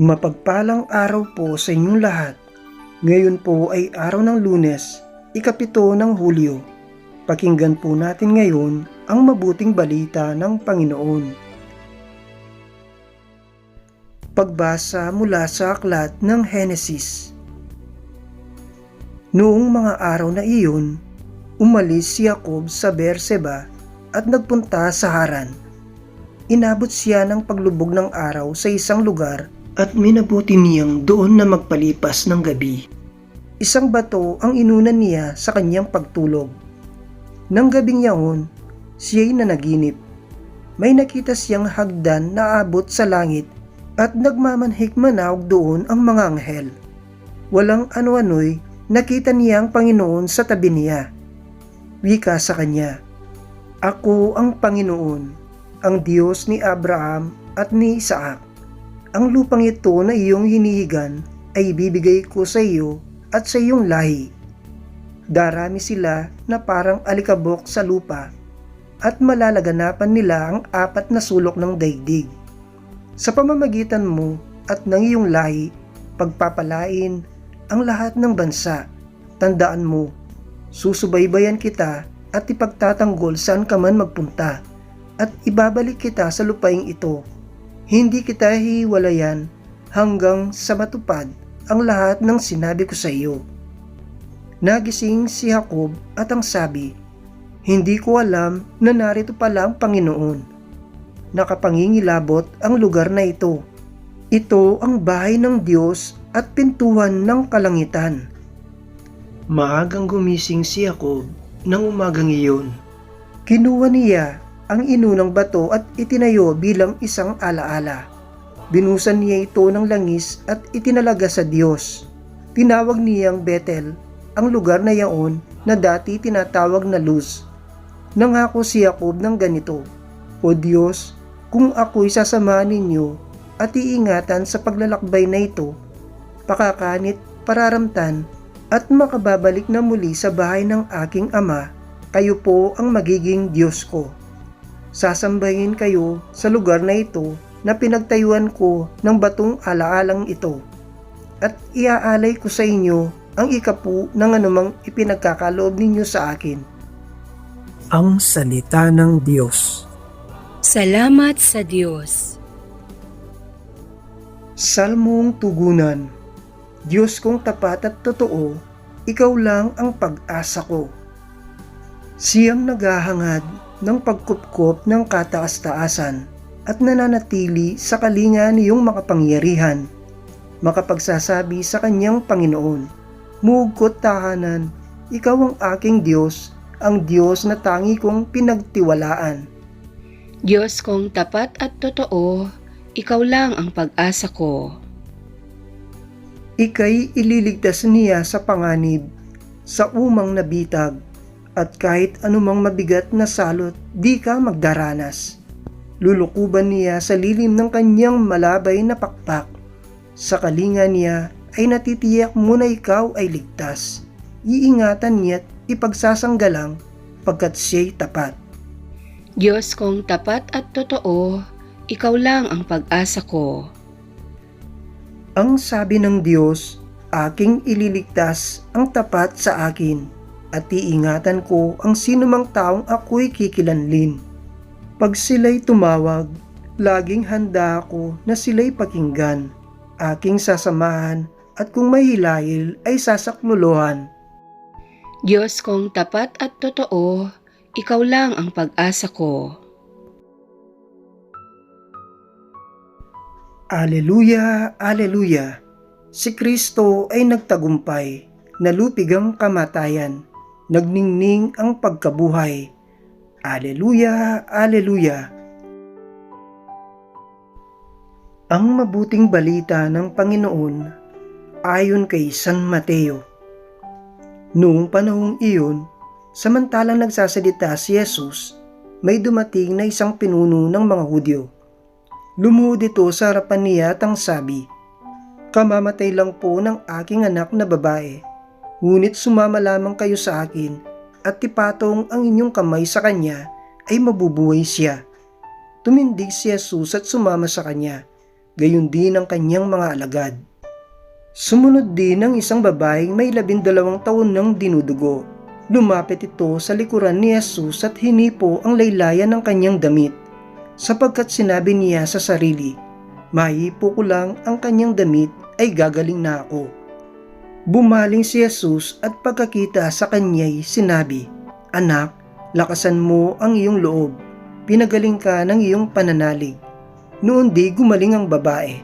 Mapagpalang araw po sa inyong lahat. Ngayon po ay araw ng lunes, ikapito ng Hulyo. Pakinggan po natin ngayon ang mabuting balita ng Panginoon. Pagbasa mula sa aklat ng Henesis Noong mga araw na iyon, umalis si Jacob sa Berseba at nagpunta sa Haran. Inabot siya ng paglubog ng araw sa isang lugar at minabuti niyang doon na magpalipas ng gabi. Isang bato ang inunan niya sa kanyang pagtulog. Nang gabing yaon, siya'y nanaginip. May nakita siyang hagdan na abot sa langit at nagmamanhik manawag doon ang mga anghel. Walang ano-ano'y nakita niya ang Panginoon sa tabi niya. Wika sa kanya, Ako ang Panginoon, ang Diyos ni Abraham at ni Isaac. Ang lupang ito na iyong hinihigan ay ibibigay ko sa iyo at sa iyong lahi. Darami sila na parang alikabok sa lupa at malalaganapan nila ang apat na sulok ng daigdig. Sa pamamagitan mo at ng iyong lahi, pagpapalain ang lahat ng bansa. Tandaan mo, susubaybayan kita at ipagtatanggol saan ka man magpunta at ibabalik kita sa lupaing ito. Hindi kita hiwalayan hanggang sa matupad ang lahat ng sinabi ko sa iyo. Nagising si Jacob at ang sabi, Hindi ko alam na narito pala ang Panginoon. Nakapangingilabot ang lugar na ito. Ito ang bahay ng Diyos at pintuan ng kalangitan. Maagang gumising si Jacob ng umagang iyon. Kinuha niya ang inunang bato at itinayo bilang isang alaala. Binusan niya ito ng langis at itinalaga sa Diyos. Tinawag niyang Bethel ang lugar na yaon na dati tinatawag na Luz. Nangako si Jacob ng ganito, O Diyos, kung ako'y sasamahan ninyo at iingatan sa paglalakbay na ito, pakakanit, pararamtan, at makababalik na muli sa bahay ng aking ama, kayo po ang magiging Diyos ko. Sasambahin kayo sa lugar na ito na pinagtayuan ko ng batong alaalang ito. At iaalay ko sa inyo ang ikapu ng anumang ipinagkakaloob ninyo sa akin. Ang Salita ng Diyos Salamat sa Diyos. Salmong Tugunan Diyos kong tapat at totoo, ikaw lang ang pag-asa ko. Siyang naghahangad ng pagkupkop ng kataas-taasan at nananatili sa kalinga niyong makapangyarihan, makapagsasabi sa kanyang Panginoon, Mugkot tahanan, ikaw ang aking Diyos, ang Diyos na tangi kong pinagtiwalaan. Diyos kong tapat at totoo, ikaw lang ang pag-asa ko. Ika'y ililigtas niya sa panganib, sa umang nabitag, at kahit anumang mabigat na salot, di ka magdaranas. Lulukuban niya sa lilim ng kanyang malabay na pakpak. Sa kalinga niya ay natitiyak mo na ikaw ay ligtas. Iingatan niya't ipagsasanggalang pagkat siya'y tapat. Diyos kong tapat at totoo, ikaw lang ang pag-asa ko. Ang sabi ng Diyos, aking ililigtas ang tapat sa akin at iingatan ko ang sinumang taong ako'y kikilanlin. Pag sila'y tumawag, laging handa ako na sila'y pakinggan. Aking sasamahan at kung may hilahil ay sasakluluhan. Diyos kong tapat at totoo, ikaw lang ang pag-asa ko. Aleluya, aleluya. Si Kristo ay nagtagumpay, nalupig ang kamatayan, nagningning ang pagkabuhay. Aleluya, aleluya. Ang mabuting balita ng Panginoon ayon kay San Mateo. Noong panahong iyon, samantalang nagsasalita si Jesus, may dumating na isang pinuno ng mga Hudyo. Lumuhod ito sa harapan niya at ang sabi, Kamamatay lang po ng aking anak na babae, ngunit sumama lamang kayo sa akin at tipatong ang inyong kamay sa kanya ay mabubuhay siya. Tumindig si Jesus at sumama sa kanya. gayon din ang kanyang mga alagad. Sumunod din ang isang babaeng may labindalawang taon ng dinudugo. Lumapit ito sa likuran ni Jesus at hinipo ang laylayan ng kanyang damit, sapagkat sinabi niya sa sarili, Mahipo ko lang ang kanyang damit ay gagaling na ako. Bumaling si Jesus at pagkakita sa kanya'y sinabi, Anak, lakasan mo ang iyong loob, pinagaling ka ng iyong pananalig. Noon di gumaling ang babae.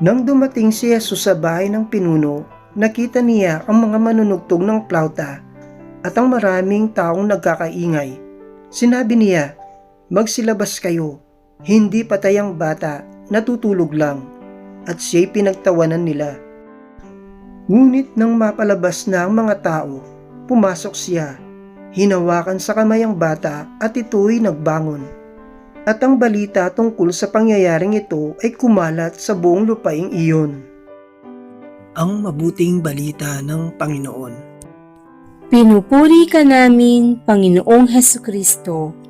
Nang dumating si Jesus sa bahay ng pinuno, nakita niya ang mga manunugtog ng plauta at ang maraming taong nagkakaingay. Sinabi niya, Magsilabas kayo, hindi patay ang bata, natutulog lang. At siya'y pinagtawanan nila. Ngunit nang mapalabas na ang mga tao, pumasok siya, hinawakan sa kamay ang bata at ito'y nagbangon. At ang balita tungkol sa pangyayaring ito ay kumalat sa buong lupaing iyon. Ang mabuting balita ng Panginoon. Pinupuri ka namin, Panginoong Heso Kristo.